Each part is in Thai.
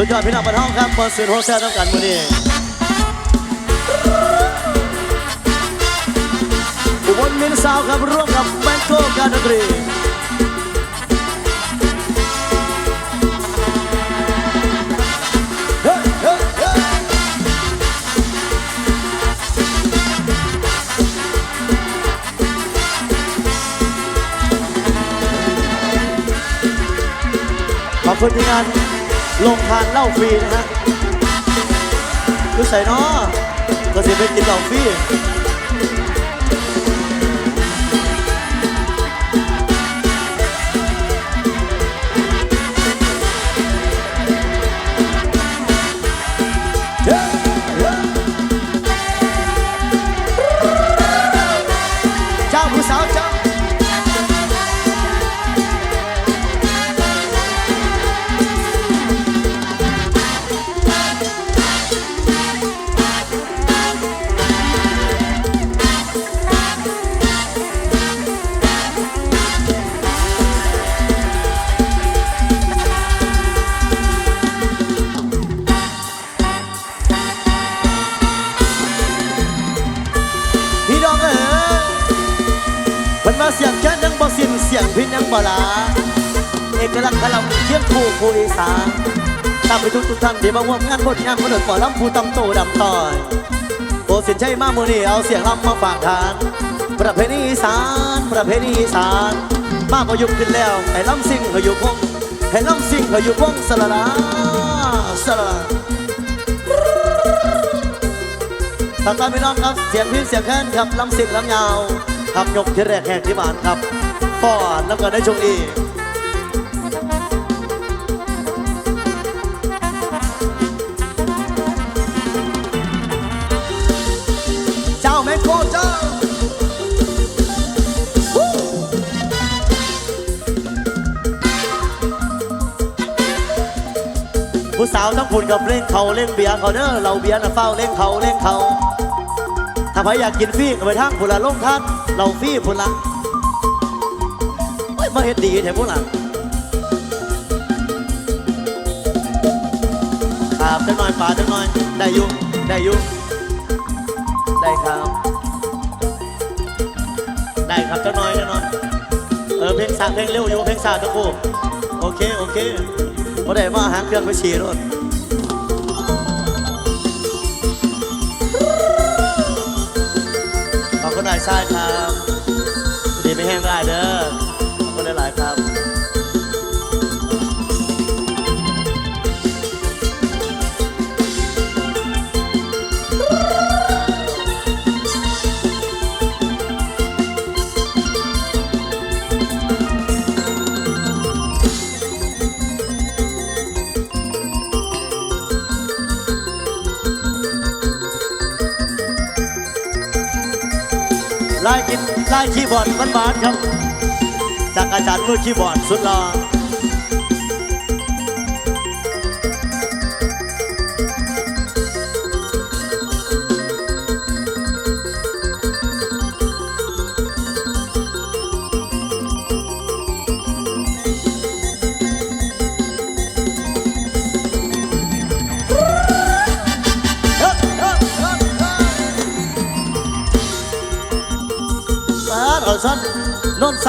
สุดยอดพี่น้องบนห้องครับบอลสื่อโฮเซลต้องการมือนี้อุบลมินซาวครับร่วมกับแบงโกการดนตรีขอบคุณที่งาน ลงทานเหล้าฟรีนะฮะคือใส่เนาะก็สิไปกินเหล้าฟรี เสียงพินยังบลาเอกลักษณ์คลำเชียงคู่ผู้อีสานตามไปทุกทุกท่านที่มาร่วมงานบทงานมนุษย์หมอลำผู้ตำโตดำต่อยโอสินใจมามือนี่เอาเสียงลำมาฝากทาน ประเพณีอีสาน ประเพณีอีสาน มาประยุกต์ขึ้นแล้วให้ลำซิ่งเขาอยู่คงให้ลำซิ่งเขาอยู่คงสละลาสละลาทางการพี่น้องครับเสียงพินเสียงแค้นครับลำสิ่งลำยาวครับยกที่แรกแห่งที่บ้านครับ ฟอดแล้วก็ได้ชงอีเจ้าแม่โคเจ้าผู้สาวทั้งคุณกับเล่งเขาเล่งเบียร์เขาเด้อเราเบียร์นะเฝ้าเล่งเขาเล่งเขาถ้าใครอยากกินฟรีก็ไปทางผุละลงท่านเราฟรีผุละ มาเฮ็ดดีแถวพวกหลังครับจังหน่อยป่าจังหน่อย ได้อยู่ได้อยู่ได้ครับ ได้ครับจังหน่อยจังหน่อย เออเพลงสาเพลงเร็วอยู่เพลงสาทั้งคู่โอเคโอเคพอได้มาหางเครื่องไปฉี่รถขอบคุณนายชายครับ ดีไม่แห้งได้เด้อ ลายกินลายคีย์บอร์ดหวานๆครับจากอาจารย์มือคีย์บอร์ดสุดหล่อ มาเอาสันนนทร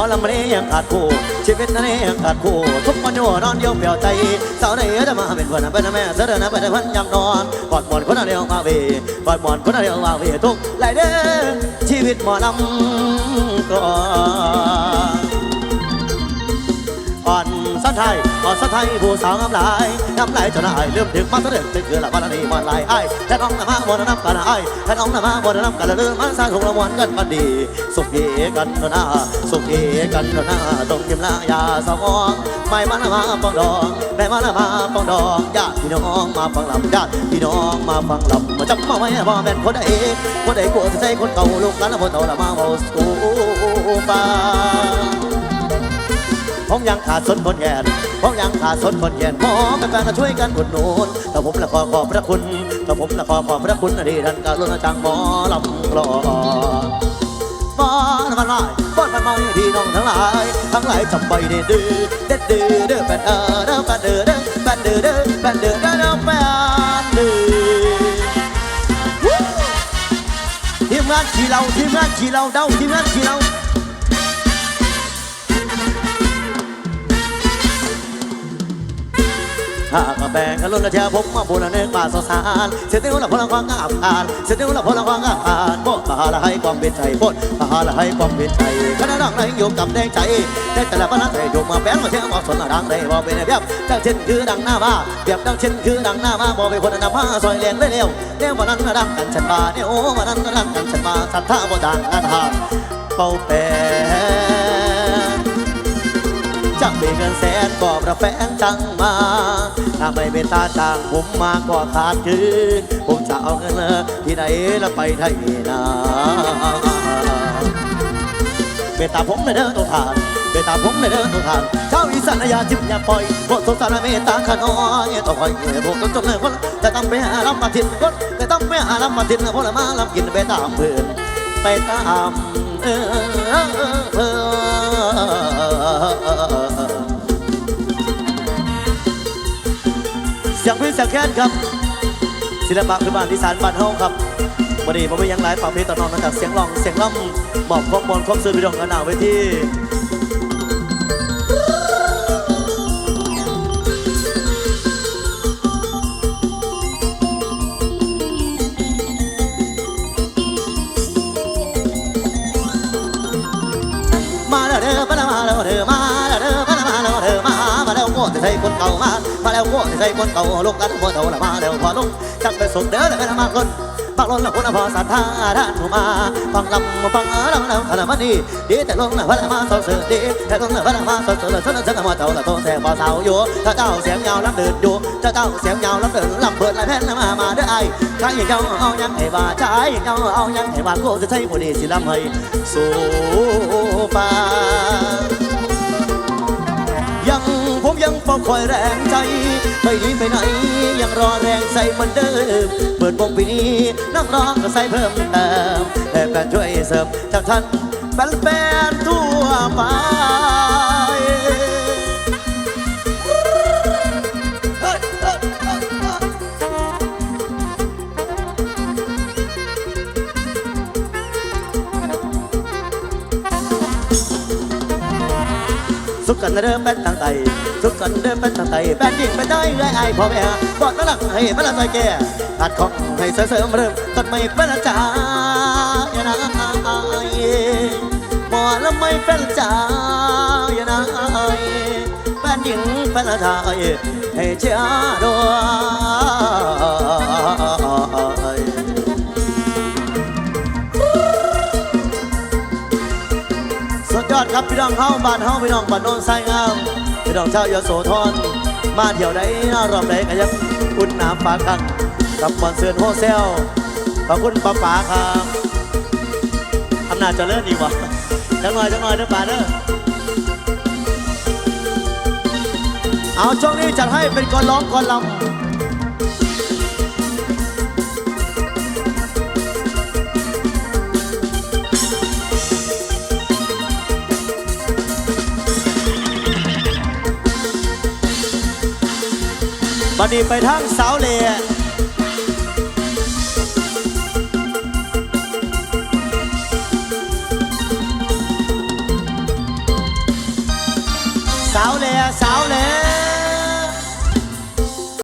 อลำเรียังขาดคู่ชีวิตนั้นยังขาดคู่ทุกคนอยู่นอนเดียวเปลี่ยวใจสาวในเอจะมาเป็นวันเป็นแม่เสด็จนะเป็นวันยำนอนกอดหมอนคนเดียวมาเวกอดหมอนคนเดียวมาเวทุกไรเด้อชีวิตหมอลำก่อน ตั้งไทยขอสะไทยผู้สาวงามหลายงามหลายจนนายเริ่มถึงมาตะเด็กตึกคือละวันนี้มันลายไอ้แต่น้องน่ะมาบนน้ำกันไอ้แต่น้องน่ะมาบนน้ำกันละเรื่องมันสร้างของรางวัลกันมันดีสุขีกันหน้าสุขีกันหน้าตรงยิ้มละยาสอง ไม่มันมาปองดองไม่มันมาปองดองญาติพี่น้องมาฟังลำญาติพี่น้องมาฟังลำมาจับมาไว้บ่แม่นคนใดคนใดกลัวจะใช่คนเก่าลูกหลานบ่เท่าละมาบ่สู้ฟ้าผมยังขาดสนคนแก่ นผมยังขาสนคนแก่นขอแฟนๆมาช่วยกันอุดหนุนแต่ผมละขอขอบพระคุณแต่ผมละขอขอบพระคุณอดีตท่านกรุณจังหมอลำกลอนบอนมันลายบอนมันมาพี่น้องทั้งหลาย ทั้งหลายจำไปเด้อเด้อเด้อเด้อแฟนเออเด้อแฟนเด้อเด้อแฟนเด้อเด้อแฟนเด้อเด้อเด้อแฟนเด้อทีมงานขี่เราทีมงานขี่เราเดาทีมงานขี่เรา หากมาแบ่งกันลุ้นละเชียผมมาบุญเนื้อป่าสสารเสียติ้วละพลังความงามอ่านเสียติ้วละพลังความงามอ่านโบมหาละให้ความเป็นใจโบมหาละให้ความเป็นใจคณะดังในโยมกับแดงใจแต่แต่ละพลังใจโยมมาแบ่งมาเที่ยวมาสนดังในบ่เป็นแบบดังเช่นคือดังหน้ามาแบบดังเช่นคือดังหน้ามาบ่เป็นคนนำผ้าซอยเลียนไว้เร็วเร็ววันนั้นดังกันฉันมาเนี่ยโอ้วันนั้นดังกันฉันมาศรัทธาบ่ดังกันหาเป่าแปง นแสนก็ประแฟนจังมา ถ้าไม่เป็นตาจางผมมาก็ขาดคืน ผมจะเอาเงินที่ไหนล้วไปไทยนาเมตตาผมในเด้อตัวทานเมตตาผมในเด้อตัวทานเจ้าอีสานอยาจิ้มอย่าปล่อยพวกสงสารเมตตาขน้อยต้องคอยเก็บพวกจนจนเลยคนแต่ต้องไปหาลำมาทินคนแต่ต้องไปหาลำมาทินพวกละมาลำกินไปตามเพื่อนไปตามเออ จากเสียงเพลงเสียงแค้นครับ ศิลปะพื้นบ้านที่สานบ้านเฮาครับวันนี้ผมไม่ยังหลายฝากเพลงต่อน้องนะจากเสียงร้องเสียงล่ำบอกข้อมูลความสื่อพี่น้องกันหนาวไว้ที่ ใส่คนเก่ามามาแล้วโง่ใส่คนเก่าลูกกันพ่อเท่าละมาแล้วพอลงจักไปสุดเด้อแล้วไปละมาคนฟังล้นละคนพอสัทธาท่านผู้มาฟังลำฟังลำล้วขนาดมันดีดีแต่ลงละพระมาสดสื่อดีแต่ลงละพระมาสดสื่อละฉันฉันมาเท่าละโตแต่พอสาวอยู่ถ้าเจ้าเสียงยาวลำเดินอยู่ถ้าเจ้าเสียงยาวลำเดินลำเปิดละแผ่นละมามาเด้อไอ้ใครเจ้าเอายังให้ว่าใช้เจ้าเอายังให้ว่ากูจะใช้ผู้ดีสิลำให้สู่ฟ้ายัง ผมยังเฝ้าคอยแรงใจ ไม่หนีไปไหน ยังรอแรงใจเหมือนเดิม เปิดวงปีนี้นักร้องก็ใส่เพิ่มเติมแต่แฟนช่วยเสริมจากท่านแฟนๆทั่วไป กันเริ่มเป็นทางไตสุขกันเริ่มเป็นทางไตแฟนยิ่งไปได้เรื่อยไอพ่อแม่บอดมาหลังให้พระใจแก่ขาดของให้เสริมเริ่มต้นไม่เป็นจ่าอย่านะบ่ละไม่เป็นจ่าอย่านะแฟนยิ่งเป็นทายให้เจ้าด้วย อดครับพี่น้องเฮาบ้านเฮาพี่น้องบ้านโนนไซงามพี่น้องชาวยโสธรมาเที่ยวใดรอบใดก็ยังอุ่นน้ำปาคังกับบอนเสือนโฮเซลขอบคุณป้าป๋าครับอำนาจเจริญดีว่าจังหน่อยจังหน่อยเด้อป่าเด้อเอาช่วงนี้จัดให้เป็นกอนร้องกอนลำ บัดนี้ไปทางสาวเหล่